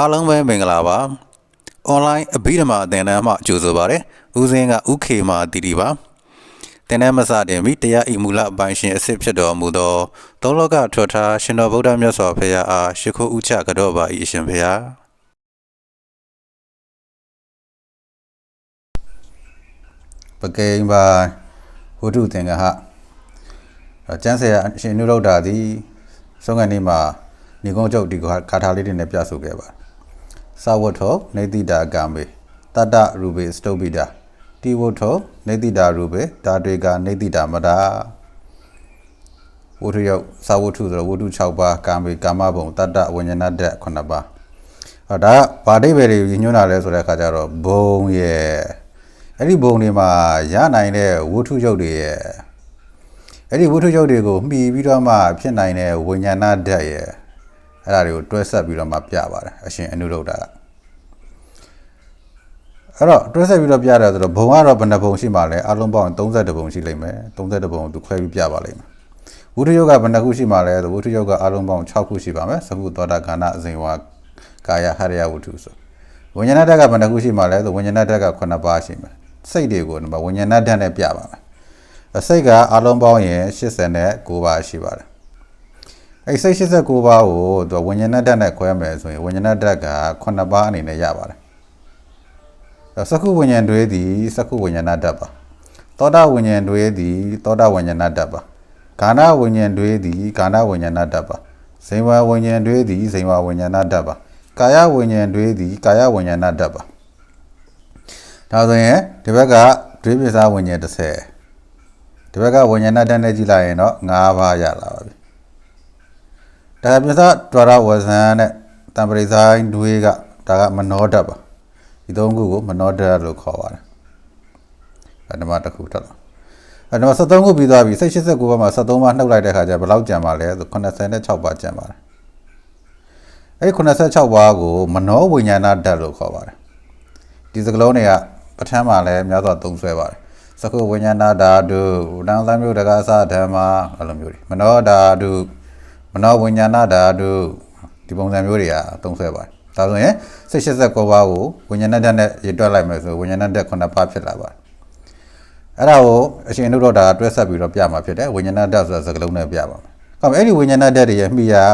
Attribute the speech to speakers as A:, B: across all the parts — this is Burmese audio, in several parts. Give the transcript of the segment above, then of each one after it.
A: အားလုံးပဲမင်္ဂလာပါ။ online အဘိဓမ္မာသင်တန်းမှကြိုဆိုပါရစေ။ဦးစင်းကဥခေမာတီတီပါ။သင်တန်းမစတင်မီတရားဤမူလအပိုင်းရှင်အစစ်ဖြစ်တော်မူသောသုံးလောကထွတ်ထားရှင်တော်ဗုဒ္ဓမြတ်စွာဘုရားအားရှိခိုးဥချကြောပါ၏အရှင်ဘုရား။ပကိမ္ဘာဝုဒ္ဓသင်္ကဟကျမ်းဆရာအရှင်နုရုဒ္ဓသည်ဆုံးကနေမှာညီကုန်းချုပ်ဒီကာထာလေးတွေနဲ့ပြဆိုခဲ့ပါ သဝတ္ထောနေတိတာကံမေတတ္တရူပေစတုပိတာတိဝတ္ထောနေတိတာရူပေဓာတွေကနေတိတာမတာဝတ္ထုရောက်သဝတ္ထုဆိုတော့ဝတ္ထု6ပါးကာမေကာမဘုံတတ္တဝိညာဏဓာတ်9ပါးဟောဒါဗာဒိဗေတွေညွှန်းတာလဲဆိုတဲ့အခါကျတော့ဘုံရဲ့အဲ့ဒီဘုံတွေမှာရနိုင်တဲ့ဝတ္ထုရုပ်တွေရဲ့အဲ့ဒီဝတ္ထုရုပ်တွေကိုမှီပြီးတော့မှဖြစ်နိုင်တဲ့ဝိညာဏဓာတ်ရဲ့အဲ့ဒါတွေကိုတွဲဆက်ပြီးတော့မှပြပါတယ်အရှင်အနုရုဒ္ဓက အဲ့တော့တွဲဆက်ပြီးတော့ပြရတယ်ဆိုတော့ဘုံကတော့ဘယ်နှဘုံရှိမှလဲအလုံးပေါင်း32ဘုံရှိလိမ့်မယ်32ဘုံသူခွဲပြီးပြပါလိမ့်မယ်ဝိထုယောကဘယ်နှခုရှိမှလဲဆိုဝိထုယောကအလုံးပေါင်း6ခုရှိပါမယ်သကုသောတာခန္ဓာအစဉ်ဝါကာယဟရယဝိထုဆိုဝိညာဏဓာတ်ကဘယ်နှခုရှိမှလဲဆိုဝိညာဏဓာတ်က9ပါးရှိမယ်စိတ်တွေကိုဝိညာဏဓာတ်နဲ့ပြပါမယ်အစိတ်ကအလုံးပေါင်းရင်89ပါးရှိပါတယ်အဲစိတ်89ပါးကိုသူဝိညာဏဓာတ်နဲ့ခွဲမယ်ဆိုရင်ဝိညာဏဓာတ်က9ပါးအနေနဲ့ရပါတယ် စကုဝိညာဉ်တွေသည်စကုဝိညာဏဓာတ်ပါသောတာဝိညာဉ်တွေသည်သောတာဝိညာဏဓာတ်ပါခန္ဓာဝိညာဉ်တွေသည်ခန္ဓာဝိညာဏဓာတ်ပါဇိမ်ဝဝိညာဉ်တွေသည်ဇိမ်ဝဝိညာဏဓာတ်ပါကာယဝိညာဉ်တွေသည်ကာယဝိညာဏဓာတ်ပါဒါဆိုရင်ဒီဘက်ကဒွေးပိစာဝိညာဉ်30ဒီဘက်ကဝိညာဏဓာတ်နဲ့ကြည့်လိုက်ရင်တော့9ပါးရလာပါပြီဒါကပိစာဒွါရဝဇန်နဲ့တံပရိဇိုင်းဒွေးကဒါကမနောဓာတ်ပါ ဒီသုံးခုကိုမနောဓာတ်လို့ခေါ်ပါတယ်အဲနံပါတ်တစ်ခုတက်လာအဲနံပါတ်73ခုပြီးသွားပြီစိတ်89ပါးမှာ73ပါးနှုတ်လိုက်တဲ့ခါကျဘယ်လောက်ကျန်ပါလဲဆို86ပါးကျန်ပါတယ်အဲဒီ86ပါးကိုမနောဝိညာဏဓာတ်လို့ခေါ်ပါတယ်ဒီစကလုံးတွေကပဋ္ဌာန်းမှာလည်းများစွာသုံးဆွဲပါတယ်သကုဝိညာဏဓာတုတန်သမျိုးတက္ကသဓမ္မအဲ့လိုမျိုးတွေမနောဓာတုမနောဝိညာဏဓာတုဒီပုံစံမျိုးတွေကသုံးဆွဲပါတယ် ဒါဆိုရင်စိတ်89ပါးကိုဝိညာဏဓာတ်နဲ့ရတွက်လိုက်မယ်ဆိုဝိညာဏဓာတ်9ပါးဖြစ်လာပါတယ်အဲ့ဒါကိုအရှင်တို့တော့ဒါတွဲဆက်ပြီးတော့ပြမှာဖြစ်တယ်ဝိညာဏဓာတ်ဆိုတဲ့စကားလုံးနဲ့ပြပါမယ်။ဟုတ်ပြီအဲ့ဒီဝိညာဏဓာတ်တွေရဲ့မိယာ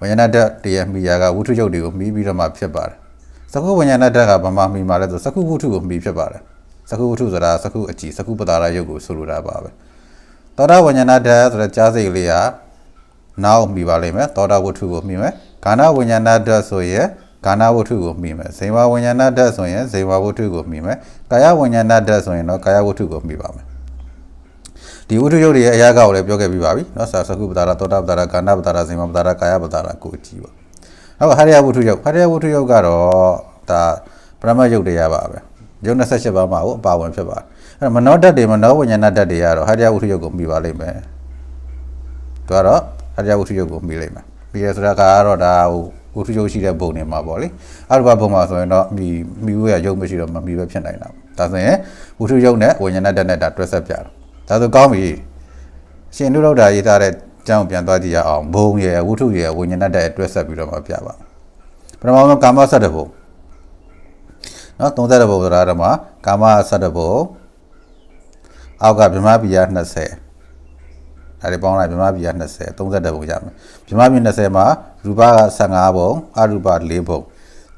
A: ဝိညာဏဓာတ်တွေရဲ့မိယာကဝုထုယုတ်တွေကိုမိပြီးတော့မှဖြစ်ပါတယ်။သကုဝိညာဏဓာတ်ကဘာမှမိမှာလဲဆိုသကုဝုထုကိုမိဖြစ်ပါတယ်။သကုဝုထုဆိုတာသကုအကြည်သကုပတာရယုတ်ကိုဆိုလိုတာပါပဲ။သောတာဝိညာဏဓာတ်ဆိုတဲ့ကြားစိတ်ကလေးကနောက်မိပါလိမ့်မယ်သောတာဝတ္ထုကိုမိမယ် ခန္ဓာဝိညာဏဓာတ်ဆိုရင်ခန္ဓာဝတ္ထုကိုမိမယ်ဇေဝဝိညာဏဓာတ်ဆိုရင်ဇေဝဝတ္ထုကိုမိမယ်ကာယဝိညာဏဓာတ်ဆိုရင်တော့ကာယဝတ္ထုကိုမိပါမယ်ဒီဝတ္ထုရုပ်တွေရဲ့အရာကောက်လည်းပြောခဲ့ပြီးပါပြီเนาะသာသကုပတာရသောတာပတာရခန္ဓာပတာရဇေဝပတာရကာယပတာရကိုကြည့်ပါနောက်ဟရိယဝတ္ထုရုပ်ဟရိယဝတ္ထုရုပ်ကတော့ဒါပရမတ်ရုပ်တရားပါပဲရုပ်28ပါးမှာဟိုအပါဝင်ဖြစ်ပါတယ်အဲ့မနောဓာတ်တွေမနောဝိညာဏဓာတ်တွေကတော့ဟရိယဝတ္ထုရုပ်ကိုမိပါလိမ့်မယ်သူကတော့အရိယဝတ္ထုယုတ်ကိုမိလိုက်မှာ ပြီးရဆိုတာကတော့ဒါဟိုဝတ္ထုယုတ်ရှိတဲ့ပုံနေမှာပေါ့လေအရူပပုံမှာဆိုရင်တော့မိမိဝရယုတ်မရှိတော့မမိပဲဖြစ်နိုင်တာဒါဆိုရင်ဝတ္ထုယုတ်နဲ့ဝိညာဏဓာတ်နဲ့ဒါတွဲဆက်ပြတာဒါဆိုကောင်းပြီရှင်နုရုဒ္ဓရေးထားတဲ့ကျောင်းပြန်သွားကြည့်ရအောင်ဘုံရယ်ဝတ္ထုရယ်ဝိညာဏဓာတ်တွဲဆက်ပြီးတော့မှပြပါပထမဆုံးကာမဆက်တဲ့ဘုံနော်30ဘုံဆိုတာတော့မှကာမဆက်တဲ့ဘုံအောက်ကဗြဟ္မပိယ20 ဒါတွေပေါင်းလိုက်ဗြဟ္မပြည်က20 32ပုံရမယ်ဗြဟ္မပြည်20မှာရူပက15ပုံအရူပ4ပုံ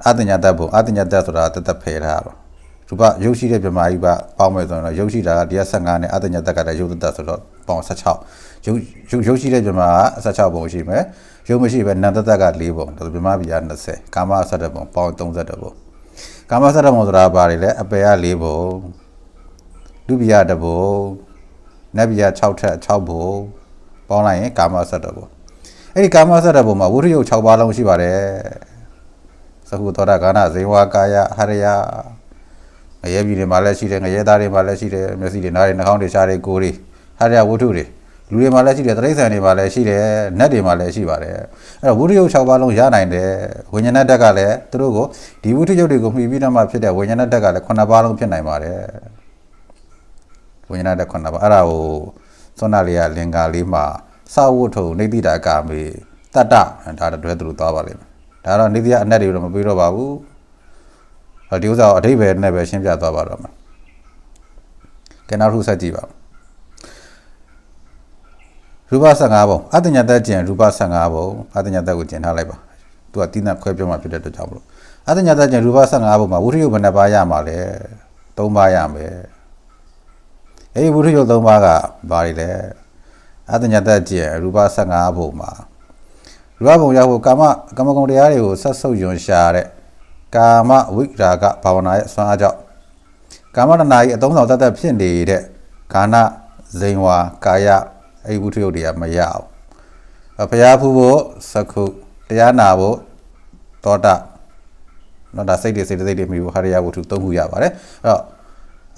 A: အတညာတပုံအတညာတဆိုတာတသက်ဖယ်ထားပါရူပရုပ်ရှိတဲ့ဗြဟ္မာကြီးကပေါင်းမယ်ဆိုရင်တော့ရုပ်ရှိတာကဒီက15နဲ့အတညာတက်ကလည်းရုပ်တသက်ဆိုတော့ပေါင်း16ရုပ်ရုပ်ရှိတဲ့ဗြဟ္မာက16ပုံရှိမယ်ရုပ်မရှိပဲနန္တတက်က4ပုံဒါဆိုဗြဟ္မာပြည်က20ကာမ17ပုံပေါင်း32ပုံကာမ17ပုံဆိုတာဘာတွေလဲအပယ်က4ပုံဒုတိယတပုံ နတ်ပြည်6ထက်6ဘုံပေါင်းလိုက်ရင်ကာမဆက်တော်ဘုံအဲ့ဒီကာမဆက်တော်ဘုံမှာဝိရိယ6ပါးလုံးရှိပါတယ်သကုသောတာကာဏဇေဝကာယဟရယငရဲပြည်တွေမှာလည်းရှိတယ်ငရဲသားတွေမှာလည်းရှိတယ်မျက်စိတွေနားတွေနှာခေါင်းတွေရှားတွေကိုယ်တွေဟရယဝတ္ထုတွေလူတွေမှာလည်းရှိတယ်တရိစ္ဆာန်တွေမှာလည်းရှိတယ်နတ်တွေမှာလည်းရှိပါတယ်အဲ့တော့ဝိရိယ6ပါးလုံးရနိုင်တယ်ဝိညာဏတက်ကလည်းသူတို့ကိုဒီဝိထုယုတ်တွေကိုမှီပြီးတော့မှဖြစ်တဲ့ဝိညာဏတက်ကလည်း9ပါးလုံးဖြစ်နိုင်ပါတယ် ဝိညာဏတက်ခွန်တာပါအဲ့ဒါကိုသွန်နာလေးကလင်္ကာလေးမှာစာဝတ်ထုံနေတိတာကာမေတတ္တဒါတွဲသူတို့သွားပါလိမ့်မယ်ဒါတော့နေတရားအနက်တွေတော့မပြီးတော့ပါဘူးဟောဒီဥစ္စာကိုအဓိပ္ပာယ်နဲ့ပဲရှင်းပြသွားပါတော့မယ်ကဲနောက်တစ်ခုဆက်ကြည့်ပါရူပ15ပုံအတ္တညာတက်ကျင်ရူပ15ပုံအတ္တညာတက်ကိုကျင်ထားလိုက်ပါသူကတိနတ်ခွဲပြောမှဖြစ်တဲ့အတွက်ကြောင့်မလို့အတ္တညာတက်ကျင်ရူပ15ပုံမှာဝိထယုဘယ်နှပါးရမှာလဲ3ပါးရမယ် အဲ့ဒီဝိထယု3ပါးကဘာတွေလဲအတ္တညာတက်ကျင်ရူပ15ပုံမှာရူပပုံရောက်ဖို့ကာမကာမဂုဏ်တရားတွေကိုဆက်ဆုပ်ယွန်ရှာတဲ့ကာမဝိရာဂဘာဝနာရဲ့အစွမ်းအားကြောင့်ကာမတဏှာကြီးအသုံးဆောင်တတ်တတ်ဖြစ်နေတဲ့ခန္ဓာဇိန်ဝါကာယအဲ့ဒီဝိထယုတွေကမရအောင်ဘုရားဖူးဖို့သခုတရားနာဖို့သောတာနော်ဒါစိတ်တွေစိတ်တွေစိတ်တွေမိဖို့ဟာရယဝတ္ထုသုံးခုရပါတယ်အဲ့တော့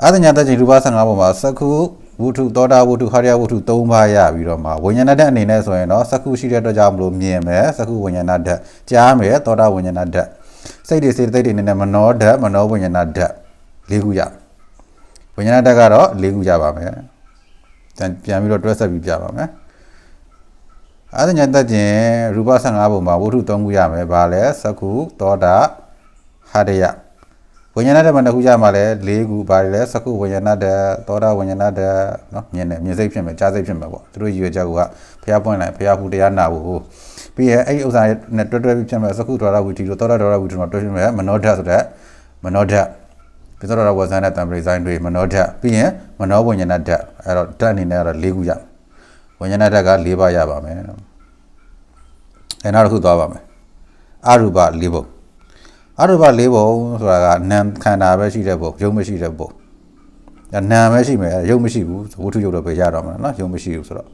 A: အာသညာတจิรူပ15ပုံမှာသခုဝတ္ထုသောတာဝတ္ထုဟာရယဝတ္ထု3ပါးရပြီးတော့မှဝိညာဏဓာတ်အနေနဲ့ဆိုရင်တော့သခုရှိတဲ့အတွက်ကြောင့်မလို့မြင်မယ်သခုဝိညာဏဓာတ်ကြားမယ်သောတာဝိညာဏဓာတ်စိတ်တွေစိတ်တွေစိတ်တွေအနေနဲ့မနောဓာတ်မနောဝိညာဏဓာတ်၄ခုရဝိညာဏဓာတ်ကတော့၄ခုရပါမယ်ပြန်ပြန်ပြီးတော့တွဲဆက်ပြီးပြပါမယ်အာသညာတကျင်ရူပ15ပုံမှာဝတ္ထု3ခုရမယ်ဘာလဲသခုသောတာဟာရယ ဝိညာဏဓမ္မတစ်ခုကြမှာလဲ၄ခုပါလေစကုဝိညာဏဓာတ်သောတာဝိညာဏဓာတ်နော်မြင်တယ်မြင်စိတ်ဖြစ်မယ်ကြားစိတ်ဖြစ်မယ်ပေါ့သူတို့ရည်ရွယ်ချက်ကဘုရားပွင့်လိုက်ဘုရားဟူတရားနာဖို့ပြီးရင်အဲ့ဒီဥစ္စာနဲ့တွဲတွဲပြီးဖြစ်မယ်စကုဒေါရဝီတီတို့သောတာဒေါရဝီတီတို့တွဲဖြစ်မယ်မနောဓာတ်ဆိုတဲ့မနောဓာတ်ပြီးသောတာဝဇန်နဲ့တံပရိဇိုင်းတွေမနောဓာတ်ပြီးရင်မနောဝိညာဏဓာတ်အဲ့တော့ဓာတ်အနေနဲ့ကတော့၄ခုရဝိညာဏဓာတ်က၄ပါးရပါမယ်အဲနောက်တစ်ခုသွားပါမယ်အရူပ၄ပုံ အရူပ၄ဘုံဆိုတာကနာမ်ခန္ဓာပဲရှိတဲ့ဘုံရုပ်မရှိတဲ့ဘုံဒါနာမ်ပဲရှိမယ်ရုပ်မရှိဘူးဝတ္ထုရုပ်တော့ပဲရတော့မှာနော်ရုပ်မရှိဘူးဆိုတော့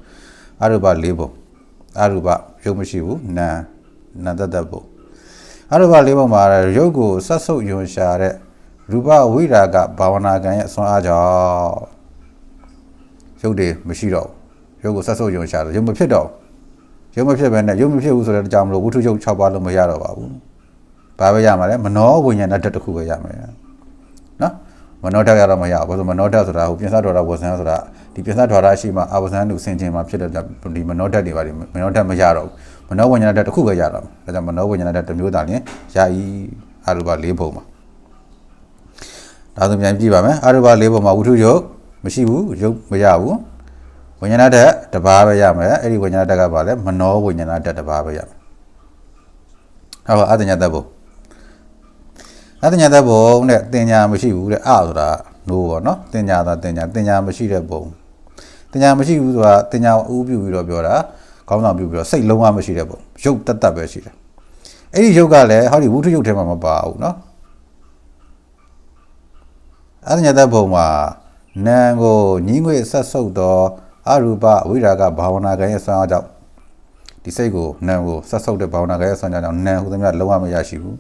A: အရူပ၄ဘုံအရူပရုပ်မရှိဘူးနာမ်နာတတ်တတ်ဘုံအရူပ၄ဘုံမှာရုပ်ကိုဆက်ဆုပ်ယွန်ရှာတဲ့ရူပဝိရာကဘာဝနာကံရဲ့အစွမ်းအားကြောင့်ရုပ်တွေမရှိတော့ဘူးရုပ်ကိုဆက်ဆုပ်ယွန်ရှာတယ်ရုပ်မဖြစ်တော့ဘူးရုပ်မဖြစ်ဘဲနဲ့ရုပ်မဖြစ်ဘူးဆိုတဲ့အကြောင်းမလို့ဝတ္ထုရုပ်6ပါးလုံးမရတော့ပါဘူး။ ဘာပဲရမှာလဲမနောဝိညာဏဓာတ်တစ်ခုပဲရမယ်။နော်မနောဓာတ်ရတော့မရဘူး။ဘာလို့မနောဓာတ်ဆိုတာဟိုပြင်စတော်တာဝဇန်ဆိုတာဒီပြင်စတော်တာရှိမှအဝဇန်လူဆင်ခြင်းမှာဖြစ်တဲ့ဒီမနောဓာတ်တွေပါဒီမနောဓာတ်မရတော့ဘူး။မနောဝိညာဏဓာတ်တစ်ခုပဲရတော့မယ်။ဒါကြောင့်မနောဝိညာဏဓာတ်တစ်မျိုးသာလျှင်ရဤအရူပ၄ဘုံမှာ။ဒါဆိုပြန်ကြည့်ပါမယ်။အရူပ၄ဘုံမှာဝတ္ထုရုပ်မရှိဘူးရုပ်မရဘူး။ဝိညာဏဓာတ်တစ်ပါးပဲရမယ်အဲ့ဒီဝိညာဏဓာတ်ကပါလဲမနောဝိညာဏဓာတ်တစ်ပါးပဲရမယ်ဟောအတ္တညာတတ်ဘုံ အတ္တညာတတ်ဘုံတဲ့တင်ညာမရှိဘူးတဲ့အဆိုတာနိုးပေါ့နော်တင်ညာသာတင်ညာတင်ညာမရှိတဲ့ဘုံတင်ညာမရှိဘူးဆိုတာတင်ညာဥပြုပြီးတော့ပြောတာခေါင်းဆောင်ပြုပြီးတော့စိတ်လုံးဝမရှိတဲ့ဘုံရုပ်တတ်တတ်ပဲရှိတယ်အဲ့ဒီရုပ်ကလည်းဟောဒီဝုထုရုပ်ထဲမှာမပါဘူးနော်အတ္တညာတတ်ဘုံမှာနာမ်ကိုညီးငွေဆက်ဆုပ်သောအရူပဝိရာဂဘာဝနာကံရဲ့ဆွမ်းအားကြောင့်ဒီစိတ်ကိုနာမ်ကိုဆက်ဆုပ်တဲ့ဘာဝနာကံရဲ့ဆွမ်းအားကြောင့်နာမ်ဟူသမျှလုံးဝမရရှိဘူး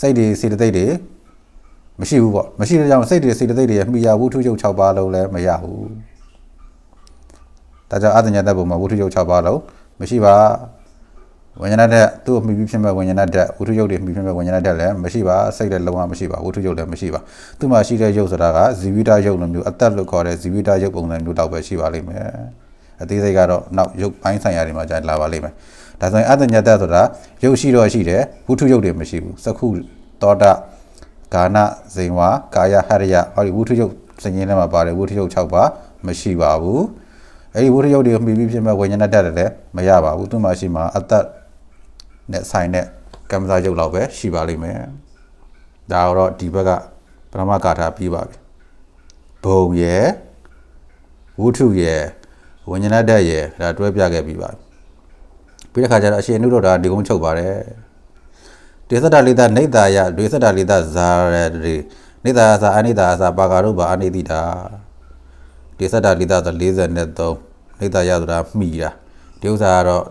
A: စိတ်တွေစေတသိက်တွေမရှိဘူးပေါ့မရှိတဲ့ကြောင့်စိတ်တွေစေတသိက်တွေရဲ့မိယာဝုထုရုပ်6ပါးလုံးလည်းမရဘူးဒါကြောင့်အတ္တညာတတ်ပုံမှာဝုထုရုပ်6ပါးလုံးမရှိပါဝိညာဏဓာတ်သူ့မိပြီးဖြစ်မဲ့ဝိညာဏဓာတ်ဝုထုရုပ်တွေမိဖြစ်မဲ့ဝိညာဏဓာတ်လည်းမရှိပါစိတ်လည်းလုံးဝမရှိပါဝုထုရုပ်လည်းမရှိပါသူ့မှာရှိတဲ့ရုပ်ဆိုတာကဇီဝိတရုပ်လိုမျိုးအသက်လို့ခေါ်တဲ့ဇီဝိတရုပ်ပုံစံမျိုးတော့ပဲရှိပါလိမ့်မယ်အသေးစိတ်ကတော့နောက်ရုပ်ပိုင်းဆိုင်ရာတွေမှာကြာလာပါလိမ့်မယ် ဒါဆိုရင်အတ္တညတ္တဆိုတာရုပ်ရှိတော့ရှိတယ်ဝုထုရုပ်တွေမရှိဘူးစခုသောတာကာနဇိန်ဝါကာယဟရယဟောဒီဝုထုရုပ်စဉ္ညာထဲမှာပါတယ်ဝုထုရုပ်6ပါမရှိပါဘူးအဲ့ဒီဝုထုရုပ်တွေမိပြီးဖြစ်မဲ့ဝိညာဏတတ်တယ်လည်းမရပါဘူးသူ့မှာရှိမှာအတ္တနဲ့ဆိုင်တဲ့ကမ္မဇာရုပ်လောက်ပဲရှိပါလိမ့်မယ်ဒါတော့ဒီဘက်ကပရမကာထာပြီးပါပြီဘုံရဲ့ဝုထုရဲ့ဝိညာဏတတ်ရဲ့ဒါတွဲပြခဲ့ပြီးပါပြီ ပြီးတဲ့ခါကျတော့အရှင်အနုတော်ဒါဒီကုန်းချုပ်ပါတယ်ဒေသတာလိတာနေတာယဒေသတာလိတာဇာရတွေနေတာဇာအနိတာဇာပါကာရုပါအနိတိတာဒေသတာလိတာဆို43နေတာယဆိုတာမှီတာဒီဥစ္စာကတော့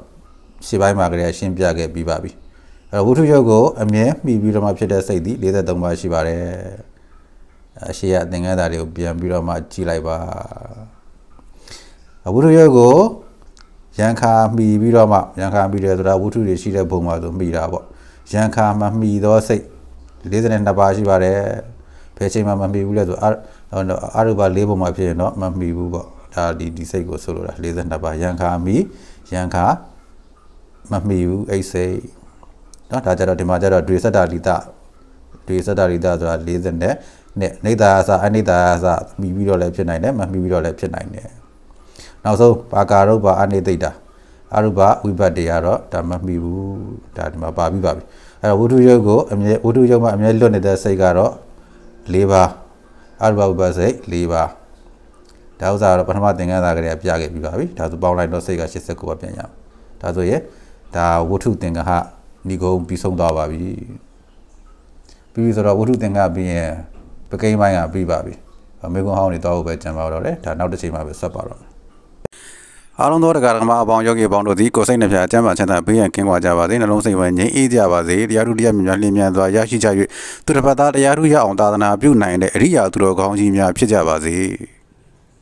A: ရှေ့ပိုင်းမှာကလေးရှင်းပြခဲ့ပြီးပါပြီအဲဝုထုယုတ်ကိုအမြဲမှီပြီးတော့မှဖြစ်တဲ့စိတ်ဒီ43ပါးရှိပါတယ်အရှိရသင်္ကန်းသားတွေကိုပြန်ပြီးတော့မှကြည့်လိုက်ပါဝုထုယုတ်ကို ရန်ခါမှီပြီးတော့မှရန်ခါမှီတယ်ဆိုတာဝုထုတွေရှိတဲ့ဘုံမှာဆိုမှီတာပေါ့ရန်ခါမမှီသောစိတ်42ပါးရှိပါတယ်ဘယ်ချိန်မှမမှီဘူးလဲဆိုအာအာရုပ၄ဘုံမှာဖြစ်ရင်တော့မမှီဘူးပေါ့ဒါဒီဒီစိတ်ကိုဆိုလိုတာ42ပါးရန်ခါမှီရန်ခါမမှီဘူးအဲ့စိတ် เนาะဒါကြတော့ဒီမှာကြတော့ဒွေစက်တာလီတာဒွေစက်တာလီတာဆိုတာ40နဲ့နဲ့နေတာအစအနေတာအစမိပြီးတော့လည်းဖြစ်နိုင်တယ်မမိပြီးတော့လည်းဖြစ်နိုင်တယ် နောက်ဆုံးပါကာရုပ်ပါအနိသိတာအရုပဝိပတ်တွေကတော့ဒါမမိဘူးဒါဒီမှာပါပြီးပါပြီအဲ့တော့ဝိတုယုတ်ကိုအမြဲဝိတုယုတ်မှာအမြဲလွတ်နေတဲ့စိတ်ကတော့၄ပါးအရုပဝိပတ်စိတ်၄ပါးဒါဥစ္စာကတော့ပထမသင်္ကန်းစာကလေးကပြခဲ့ပြီးပါပြီဒါဆိုပေါင်းလိုက်တော့စိတ်က89ပါပြန်ရအောင်ဒါဆိုရင်ဒါဝတ္ထုသင်္ကဟဏီကုံပြီးဆုံးသွားပါပြီပြီးပြီဆိုတော့ဝတ္ထုသင်္ကဟပြီးရင်ပကိန်းပိုင်းကပြီးပါပြီမေကွန်ဟောင်းနေတော့ပဲကြံပါတော့တယ်ဒါနောက်တစ်ချိန်မှပဲဆက်ပါတော့မယ် အားလုံးသောတရားဓမ္မအပေါင်းယောဂီအပေါင်းတို့သည်ကိုယ်စိတ်နှပြအကျမ်းပါချမ်းသာဘေးရန်ကင်းကွာကြပါစေနှလုံးစိတ်ဝဲငြိမ်းအေးကြပါစေတရားထုတရားမြတ်များလင်းမြန်စွာရရှိကြ၍သူတစ်ဖက်သားတရားထုရအောင်သာသနာပြုနိုင်တဲ့အရိယာသူတော်ကောင်းကြီးများဖြစ်ကြပါစေ